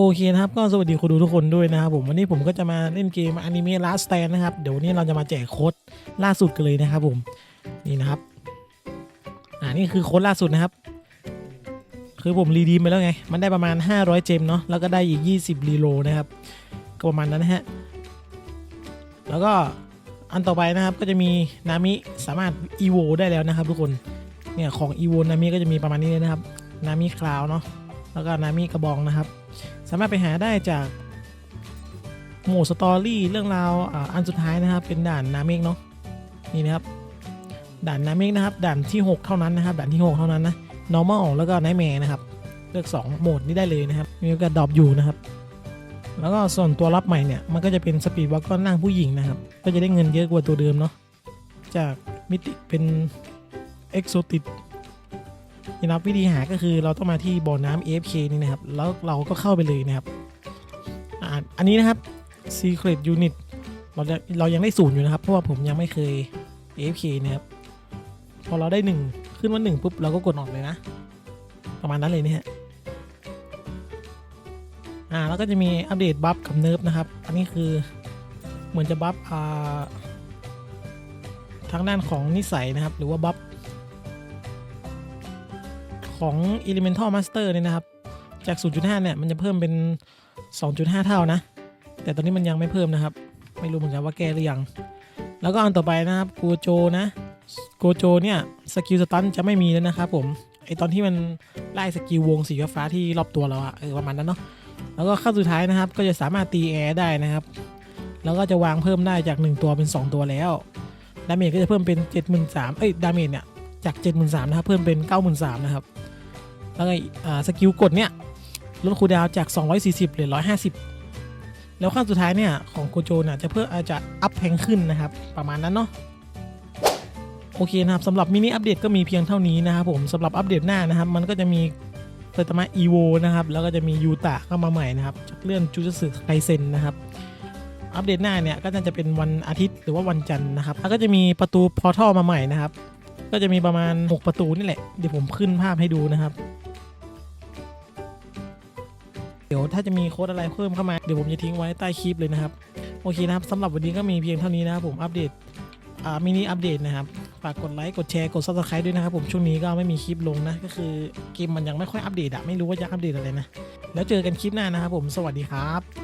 โอเคนะครับก็สวัสดีคุณดูทุกคนด้วยนะครับผมวันนี้ผมก็จะมาเล่นเกมอนิเมะ Last Stand นะครับเดี๋ยววันนี้เราจะมาแจกโค้ดล่าสุดกันเลยนะครับผมนี่นะครับอ่านี่คือโค้ดล่าสุดนะครับ คือผมรีดีมไปแล้วไง มันได้ประมาณ 500 เจมเนาะแล้วก็ได้อีก 20รีโลนะครับก็ประมาณนั้นนะฮะแล้วก็อันต่อไปนะครับก็จะมีนามิสามารถอีโวได้แล้วนะครับ ทุกคนเนี่ยของอีโวนามิก็จะมีประมาณนี้เลยนะครับนามิคลาวเนาะแล้วก็นามิกระบองนะครับ สามารถไปหาได้จากหมู่สตอรี่เรื่องราวอันสุดท้ายนะครับ เป็นด่านนาเมกเนาะนี่นะครับด่านนาเมกนะครับด่านที่ 6 เท่านั้นนะครับด่านที่ 6 เท่านั้นนะ normal แล้วก็ nightmare นะครับ เลือก 2 โหมดนี้ได้เลยนะครับ มีโอกาสดรอปอยู่นะครับ แล้วก็ส่วนตัวรับใหม่เนี่ย มันก็จะเป็นสปีดวักก้อนนั่งผู้หญิงนะครับ ก็จะได้เงินเยอะกว่าตัวเดิมเนาะจากมิติเป็นเอ็กโซติด นะครับวิธีหาก็คือเราต้องมาที่บ่อน้ำ AFK นี่นะครับ แล้วเราก็เข้าไปเลยนะครับอันนี้นะครับ Secret Unit เราเรายังได้ศูนย์อยู่นะครับ เพราะว่าผมยังไม่เคย AFK นะครับ พอเราได้หนึ่งขึ้นมาหนึ่งปุ๊บเราก็กดออกเลยนะ ประมาณนั้นเลยนะฮะอ่าแล้วก็จะมีอัปเดตบัฟกับเนิร์ฟนะครับ อันนี้คือเหมือนจะบัฟอ่าทางด้านของนิสัยนะครับ หรือว่าบัฟ ของ Elemental Master เนี่ยนะครับ จาก 0.5 เนี่ย มันจะเพิ่มเป็น 2.5 เท่านะ แต่ตอนนี้มันยังไม่เพิ่มนะครับ ไม่รู้เหมือนกันว่าแก้หรือยัง แล้วก็อันต่อไปนะครับโกโจนะโกโจเนี่ยสกิลสตันจะไม่มีแล้วนะครับผมไอตอนที่มันไล่สกิลวงสีฟ้าที่รอบตัวเราอะเออประมาณนั้นเนาะแล้วก็ขั้นสุดท้ายนะครับ ก็จะสามารถตีแอร์ได้นะครับ แล้วก็จะวางเพิ่มได้จาก 1 ตัวเป็น 2 ตัวแล้วดาเมจก็จะเพิ่มเป็น 73,000เอ้ยดาเมจเนี่ยจาก 73,000นะครับเพิ่มเป็น 93,000นะครับ แล้วก็สกิลกดเนี่ยลดคูดาวจาก 240เหลือ 150 แล้วขั้นสุดท้ายเนี่ยของโกโจเนี่ยจะเพื่ออาจจะอัพแพงขึ้นนะครับ ประมาณนั้นเนาะโอเคนะครับสำหรับมินิอัปเดตก็มีเพียงเท่านี้นะครับผมสำหรับอัปเดตหน้านะครับ มันก็จะมีเซตมะอีโวนะครับ แล้วก็จะมียูตะเข้ามาใหม่นะครับจากเลื่อนจูจสึไคเซนนะครับอัปเดตหน้าเนี่ยก็น่าจะเป็นวันอาทิตย์หรือว่าวันจันทร์นะครับแล้วก็จะมีประตูพอร์ทัลมาใหม่นะครับ ก็จะมีประมาณ 6 ประตูนี่แหละ เดี๋ยวผมขึ้นภาพให้ดูนะครับ เดี๋ยวถ้าจะมีโค้ดอะไรเพิ่มเข้ามา เดี๋ยวผมจะทิ้งไว้ใต้คลิปเลยนะครับ โอเคนะครับสำหรับวันนี้ก็มีเพียงเท่านี้นะครับผมอัปเดตอ่ามินิอัปเดตนะครับฝากกดไลค์กดแชร์กด subscribe ด้วยนะครับผมช่วงนี้ก็ไม่มีคลิปลงนะ ก็คือเกมมันยังไม่ค่อยอัปเดตอะไม่รู้ว่าจะอัปเดตอะไรนะ แล้วเจอกันคลิปหน้านะครับผมสวัสดีครับ